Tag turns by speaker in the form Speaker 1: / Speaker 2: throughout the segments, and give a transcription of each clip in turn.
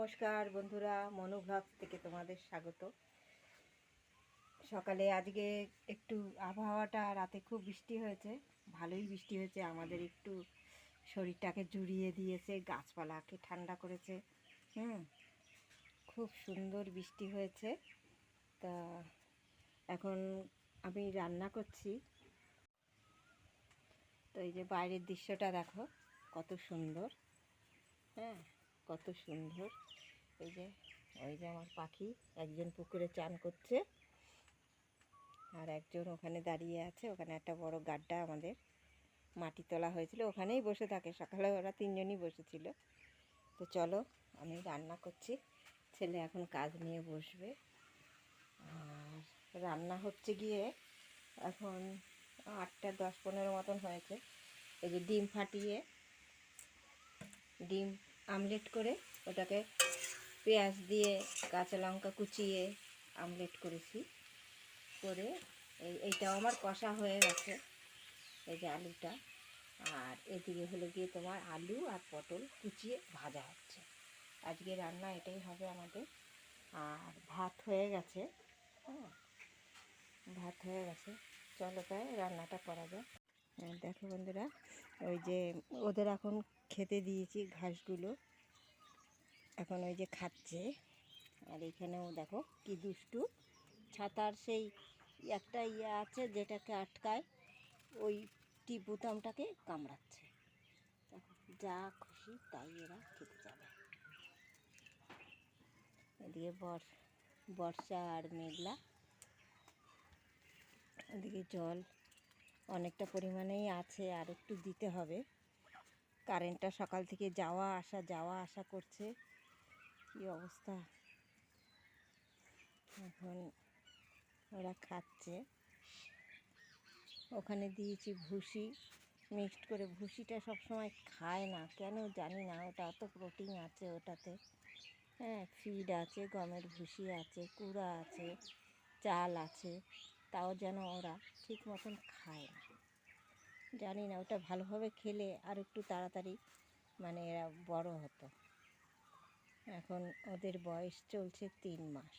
Speaker 1: নমস্কার বন্ধুরা মনু ব্লগস থেকে তোমাদের স্বাগত। সকালে আজকে একটু আবহাওয়াটা রাতে খুব বৃষ্টি হয়েছে, ভালোই বৃষ্টি হয়েছে, আমাদের একটু শরীরটাকে জুড়িয়ে দিয়েছে, গাছপালাকে ঠান্ডা করেছে, হুম, খুব সুন্দর বৃষ্টি হয়েছে। তা এখন আমি রান্না করছি। তো এই যে বাইরের দৃশ্যটা দেখো, কত সুন্দর হ্যাঁ কত সুন্দর। এই যে, ওই যে আমার পাখি, একজন পুকুরে চান করছে। আর একজন ওখানে দাঁড়িয়ে আছে, ওখানে একটা বড় গাড্ডা আমাদের মাটি তোলা হয়েছিল, ওখানেই বসে থাকে। সকালে ওরা তিনজনই বসেছিল। তো চলো, আমি রান্না করছি। ছেলে এখন কাজ নিয়ে বসবে। আর রান্না হচ্ছে গিয়ে এখন আটটা, দশ, পনেরো মতন হয়েছে। এই যে ডিম ফাটিয়ে, ডিম আমলেট করে ওটাকে পেঁয়াজ দিয়ে কাঁচা লঙ্কা কুচিয়ে আমলেট করেছি। করে এই এইটাও আমার কষা হয়ে গেছে এই যে আলুটা। আর এদিকে হলো গিয়ে তোমার আলু আর পটল কুচিয়ে ভাজা হচ্ছে। আজকে রান্না এটাই হবে আমাদের। আর ভাত হয়ে গেছে হ্যাঁ ভাত হয়ে গেছে। চলো তাই রান্নাটা করা যাক। হ্যাঁ, দেখো বন্ধুরা ওই যে ওদের এখন খেতে দিয়েছি ঘাসগুলো। এখন ওই যে খাচ্ছে। আর এখানেও দেখো কি দুষ্টু। ছাতার সেই একটা ইয়ে আছে যেটাকে আটকায়, ওই টিপ বোতামটাকে কামড়াচ্ছে। যা খুশি তাই এরা খেতে যাবে। এদিকে বর, বর্ষা আর মেঘলা। এদিকে জল অনেকটা পরিমাণেই আছে, আর একটু দিতে হবে। কারেন্টটা সকাল থেকে যাওয়া আসা যাওয়া আসা করছে। কি অবস্থা? এখন ওরা খাচ্ছে। ওখানে দিয়েছি ভুসি মিক্সড করে। ভুসিটা সবসময় খায় না। কেন জানি না, ওটা অত প্রোটিন আছে ওটাতে। হ্যাঁ ফিড আছে, গমের ভুসি আছে, কুড়া আছে, চাল আছে, তাও যেন ওরা ঠিক মতন খায় না। জানি না, ওটা ভালোভাবে খেলে আর একটু তাড়াতাড়ি মানে এরা বড় হতো। এখন ওদের বয়স চলছে তিন মাস।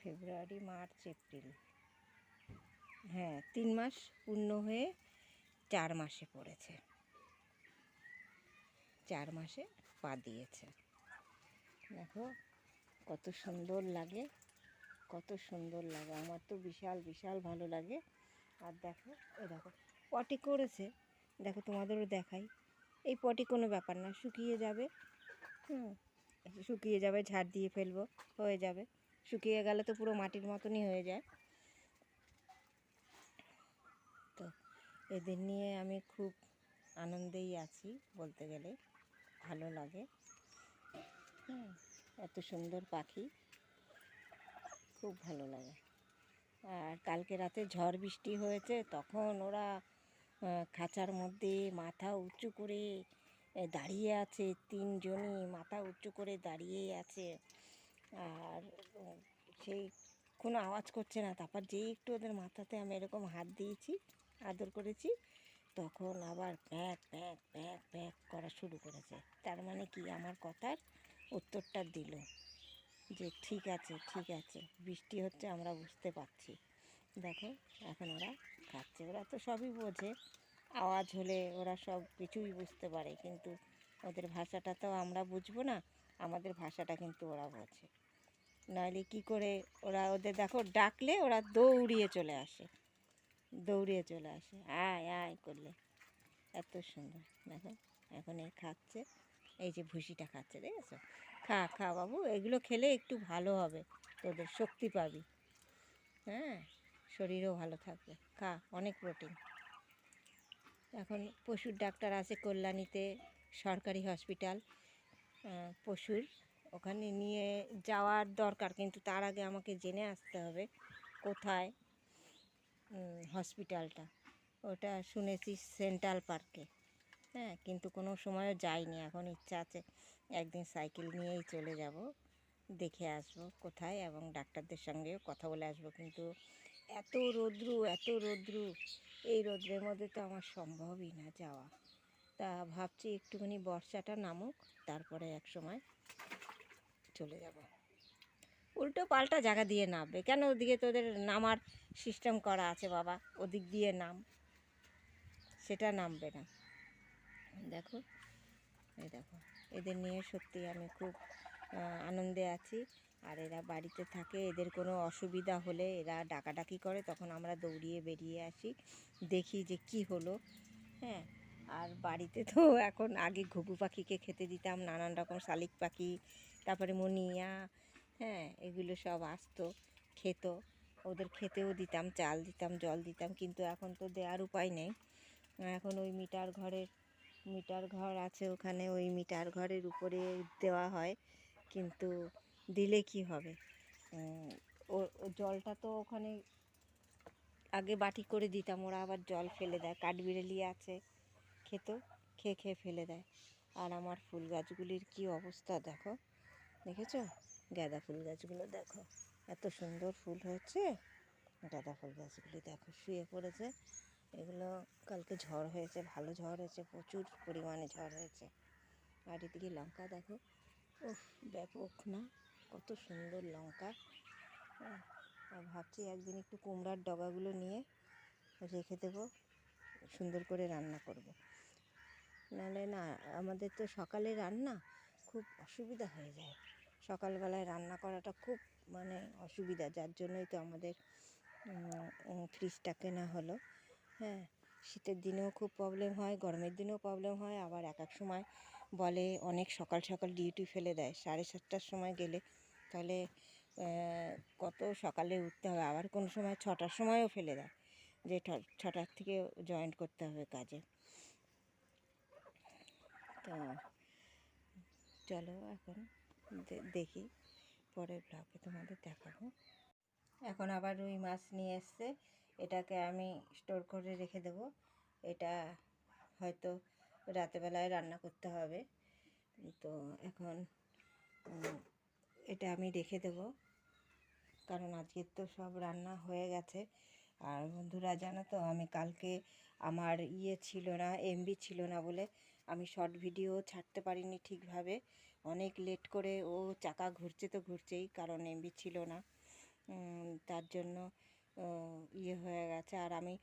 Speaker 1: ফেব্রুয়ারি, মার্চ, এপ্রিল। হ্যাঁ তিন মাস পূর্ণ হয়ে চার মাসে পড়েছে। চার মাসে পা দিয়েছে। দেখো কত সুন্দর লাগে, কত সুন্দর লাগে। আমার তো বিশাল বিশাল ভালো লাগে। আর দেখো, এ দেখো, পটি করেছে। দেখো তোমাদেরও দেখাই। এই পটি কোনো ব্যাপার না, শুকিয়ে যাবে। হুম, শুকিয়ে যাবে, ঝাড় দিয়ে ফেলব, হয়ে যাবে। শুকিয়ে গেলে তো পুরো মাটির মতনই হয়ে যায়। তো এদের নিয়ে আমি খুব আনন্দেই আছি বলতে গেলে, ভালো লাগে। হুম, এত সুন্দর পাখি, খুব ভালো লাগে। আর কালকে রাতে ঝড় বৃষ্টি হয়েছে, তখন ওরা খাঁচার মধ্যে মাথা উঁচু করে দাঁড়িয়ে আছে তিনজনই, মাথা উঁচু করে দাঁড়িয়ে আছে। আর সেই কোনো আওয়াজ করছে না। তারপর যেই একটু ওদের মাথাতে আমি এরকম হাত দিয়েছি, আদর করেছি, তখন আবার প্যাঁক প্যাঁক প্যাঁক প্যাঁক করা শুরু করেছে। তার মানে কি? আমার কথার উত্তরটা দিল যে, ঠিক আছে ঠিক আছে, বৃষ্টি হচ্ছে, আমরা বুঝতে পারছি। দেখো, এখন ওরা খাচ্ছে ওরা তো সবই বোঝে। আওয়াজ হলে ওরা সব কিছুই বুঝতে পারে, কিন্তু ওদের ভাষাটা তো আমরা বুঝব না, আমাদের ভাষাটা কিন্তু ওরা বোঝে। নাহলে কি করে ওরা ওদের দেখো, ডাকলে ওরা দৌড়িয়ে চলে আসে, দৌড়িয়ে চলে আসে, আয় আয় করলে। এত সুন্দর। দেখো, এখন এই খাচ্ছে, এই যে ভুসিটা খাচ্ছে, দেখেছ? খা খা বাবু, এগুলো খেলে একটু ভালো হবে, তোদের শক্তি পাবি। হ্যাঁ? শরীরও ভালো থাকবে। খা, অনেক প্রোটিন এখন পশুর ডাক্তার আছে কল্যাণীতে সরকারি হসপিটাল পশুর ওখানে নিয়ে যাওয়ার দরকার, কিন্তু তার আগে আমাকে জেনে আসতে হবে কোথায় হসপিটালটা ওটা শুনেছি সেন্ট্রাল পার্কে হ্যাঁ কিন্তু কোনো সময়ও যাইনি, এখন ইচ্ছা আছে একদিন সাইকেল নিয়েই চলে যাব, দেখে আসব কোথায় এবং ডাক্তারদের সঙ্গেও কথা বলে আসব। কিন্তু এত রৌদ্রু এত রৌদ্রু। এই রৌদ্রের মধ্যে তো আমার সম্ভবই না যাওয়া। তা ভাবছি একটুখানি বর্ষাটা নামুক, তারপরে এক সময় চলে যাব। উল্টো পাল্টা জায়গা দিয়ে নামবে। কেন ওদিকে তোদের নামার সিস্টেম করা আছে বাবা? ওদিক দিয়ে নাম। সেটা নামবে না। দেখো, এই দেখো। এদের নিয়ে সত্যি আমি খুব আনন্দে আছি। আর এরা বাড়িতে থাকে, এদের কোনো অসুবিধা হলে এরা ডাকাডাকি করে, তখন আমরা দৌড়িয়ে বেরিয়ে আসি, দেখি যে কি হলো। হ্যাঁ আর বাড়িতে তো এখন আগে ঘুঘু পাখিকে খেতে দিতাম, নানান রকম শালিক পাখি, তারপরে মনিয়া হ্যাঁ এগুলো সব আসতো, খেত। ওদের খেতেও দিতাম, চাল দিতাম, জল দিতাম, কিন্তু এখন তো দেওয়ার উপায় নেই। এখন ওই মিটার ঘরের, মিটার ঘর আছে ওখানে, ওই মিটার ঘরের উপরে দেওয়া হয়, কিন্তু দিলে কি হবে? ও ও জলটা তো ওখানে আগে বাটি করে দিতাম, ওরা আবার জল ফেলে দেয়। কাঠবিড়ালি আছে, খেত, খেয়ে খেয়ে ফেলে দেয়। আর আমার ফুল গাছগুলির কি অবস্থা দেখো? দেখেছ? গাঁদা ফুল গাছগুলো দেখো। এত সুন্দর ফুল হয়েছে। গাঁদা ফুল গাছগুলি দেখো, শুয়ে পড়েছে। এগুলো কালকে ঝড় হয়েছে, ভালো ঝড় হয়েছে, প্রচুর পরিমাণে ঝড় হয়েছে। আর এদিকে লঙ্কা দেখো। উফ, ব্যাপক না? কত সুন্দর লঙ্কা। ভাবছি একদিন একটু কুমড়ার ডগাগুলো নিয়ে রেখে দেবো, সুন্দর করে রান্না করব। নাহলে না, আমাদের তো সকালে রান্না খুব অসুবিধা হয়ে যায়। সকালবেলায় রান্না করাটা খুব মানে অসুবিধা, যার জন্যই তো আমাদের ফ্রিজটা কেনা হলো। হ্যাঁ শীতের দিনেও খুব প্রবলেম হয়, গরমের দিনেও প্রবলেম হয়। আবার এক এক সময় বলে অনেক সকাল সকাল ডিউটি ফেলে দেয়। সাড়ে সাতটার সময় গেলে আহ, কত সকালে উঠতে হবে? আবার কোনো সময় ছটার সময়ও ফেলে দেয় যে ছটার থেকে জয়েন করতে হবে কাজে। তো চলো এখন দেখি পরের ব্লগে তোমাদের দেখাবো। এখন আবার রুই মাছ নিয়ে এসছে এটাকে আমি স্টোর করে রেখে দেব। এটা হয়তো রাতেবেলায় রান্না করতে হবে। তো এখন এটা আমি রেখে দেব। কারণ আজকের তো সব রান্না হয়ে গেছে। আর বন্ধুরা, জানো তো, আমি কালকে আমার ইয়ে ছিল না, এমবি ছিল না বলে আমি শর্ট ভিডিও ছাড়তে পারিনি ঠিকভাবে। অনেক লেট করে ও চাকা ঘুরছে তো ঘুরছেই, কারণ এমবি ছিল না। তার জন্য ইয়ে হয়ে গেছে। আর আমি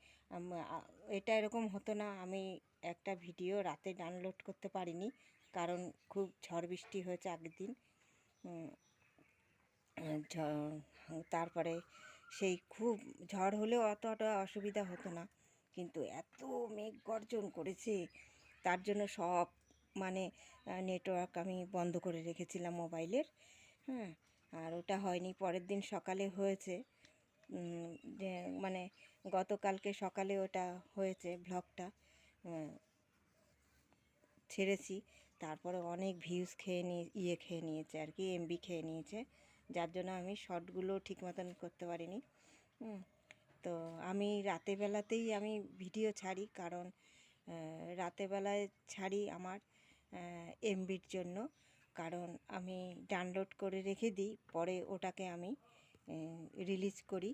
Speaker 1: এটা এরকম হতো না, আমি একটা ভিডিও রাতে ডাউনলোড করতে পারিনি, কারণ খুব ঝড় বৃষ্টি হয়েছে আগের দিন। তারপরে সেই খুব ঝড় হলেও অতটা অসুবিধা হতো না। কিন্তু এত মেঘ গর্জন করেছে, তার জন্য সব মানে নেটওয়ার্ক আমি বন্ধ করে রেখেছিলাম মোবাইলের। হ্যাঁ আর ওটা হয়নি, পরের দিন সকালে হয়েছে। মানে গতকালকে সকালে ওটা হয়েছে ব্লগটা ছেড়েছি। তারপরে অনেক ভিউজ খেয়ে নিয়ে ইয়ে খেয়ে নিয়েছে আর কি এমবি খেয়ে নিয়েছে। যার জন্য আমি শর্টগুলো ঠিক মতন করতে পারিনি। তো আমি রাতের বেলাতেই আমি ভিডিও ছাড়ি কারণ আহ, রাতের বেলায় ছাড়ি আমার এমবির জন্য। কারণ আমি ডাউনলোড করে রেখে দিই পরে ওটাকে আমি রিলিজ করি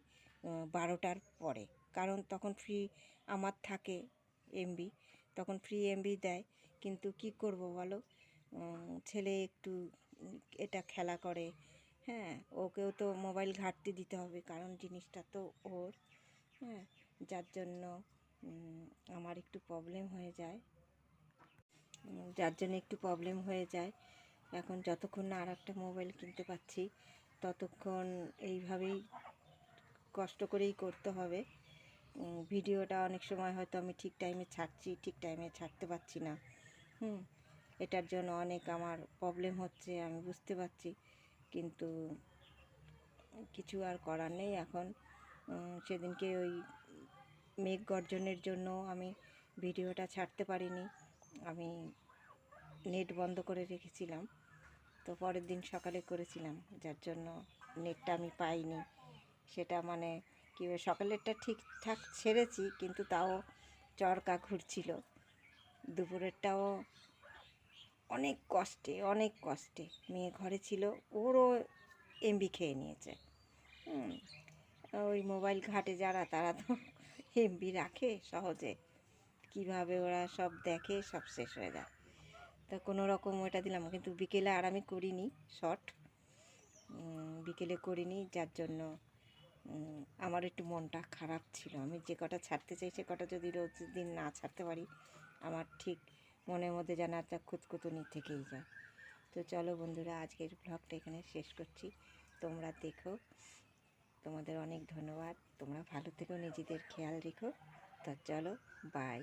Speaker 1: বারোটার পরে। কারণ তখন ফ্রি আমার থাকে এমবি তখন ফ্রি এমবি দেয়। কিন্তু কি করব বলো? ছেলে একটু এটা খেলা করে হ্যাঁ ওকেও তো মোবাইল ঘাটতি দিতে হবে কারণ জিনিসটা তো ওর হ্যাঁ যার জন্য আমার একটু প্রবলেম হয়ে যায়। যার জন্য একটু প্রবলেম হয়ে যায়। এখন যতক্ষণ না আর একটা মোবাইল কিনতে পারছি ততক্ষণ এইভাবেই কষ্ট করেই করতে হবে। ভিডিওটা অনেক সময় হয়তো আমি ঠিক টাইমে ছাড়ছি, ঠিক টাইমে ছাড়তে পারছি না। হুম, এটার জন্য অনেক আমার প্রবলেম হচ্ছে, আমি বুঝতে পারছি। কিন্তু কিছু আর করার নেই। এখন সেদিনকে ওই মেঘ গর্জনের জন্য আমি ভিডিওটা ছাড়তে পারিনি। আমি নেট বন্ধ করে রেখেছিলাম। তো পরের দিন সকালে করেছিলাম, যার জন্য নেটটা আমি পাইনি। সেটা মানে কি সকালেরটা ঠিকঠাক ছেড়েছি, কিন্তু তাও চরকা ঘুরছিল। দুপুরেরটাও অনেক কষ্টে অনেক কষ্টে। মেয়ে ঘরে ছিল, ওরও এমবি খেয়ে নিয়েছে। ওই মোবাইল ঘাটে যারা, তারা তো এমবি রাখে সহজে। কীভাবে ওরা সব দেখে, সব শেষ হয়ে যায়। তা কোনো রকম ওটা দিলাম, কিন্তু বিকেলে আর আমি করিনি, শর্ট। বিকেলে করিনি, যার জন্য আমার একটু মনটা খারাপ ছিল। আমি যে কটা ছাড়তে চাই, সে কটা যদি রোজ দিন না ছাড়তে পারি, আমার ঠিক মনের মধ্যে যেন একটা খুঁতখুতুনি থেকেই যায়। তো চলো বন্ধুরা, আজকের ব্লগটা এখানে শেষ করছি। তোমরা দেখো, তোমাদের অনেক ধন্যবাদ। তোমরা ভালো থেকো, নিজেদের খেয়াল রেখো। তো চলো বাই